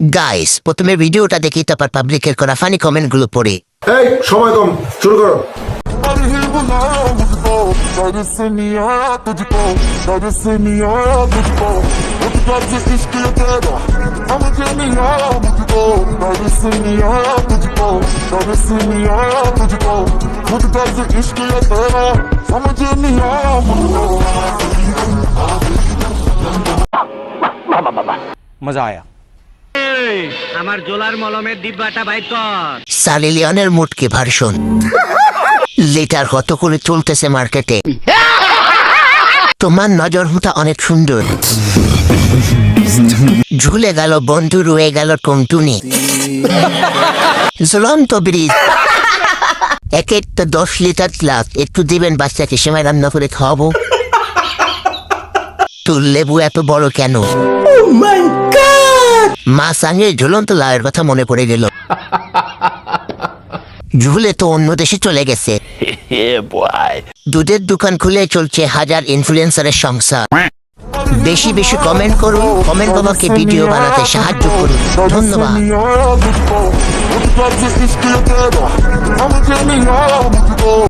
Guys প্রথমে ভিডিওটা দেখি তারপর পাবলিকের করা ফানি কমেন্ট গুলো পড়ে এই সময় কম শুরু করো अरे बुलाया मुझको दर से नहीं आया तुझको दर से नहीं आया तुझको उठ कर से इश्क ये तेरा समझ नहीं आया मुझको दर से नहीं आया तुझको दर से नहीं आया तुझको खुद कर से इश्क ये तेरा समझ नहीं आया मुझको मजा आया আমার জোলার মলমের ডিব্বাটা বাইর কর। সানি লিওনের মুটকি ভার্সন। লিটার কত করে চলতেছে মার্কেটে? তোমার নজর হুটা অনেক সুন্দর। ঝুলে গেল বন্ধু রয়ে গেল টুনটুনি। ঝুলন্ত ব্রিজ। এক একটা দশ লিটার গ্লাস একটু দিবেন বাচ্চাকে সেমাই রান্না করে খাওয়াবো। তোর লেবু এত বড় কেন? মা সঙ্গে ঝুলন্ত লাউয়ের কথা মনে পড়ে গেল। ঝুলে তো অন্য দেশে চলে গেছে। দুধের দোকান খুলে চলছে হাজার ইনফ্লুয়েন্সারের সংসার। বেশি বেশি কমেন্ট করুন কমেন্ট বাবাকে ভিডিও বানাতে সাহায্য করুন। ধন্যবাদ।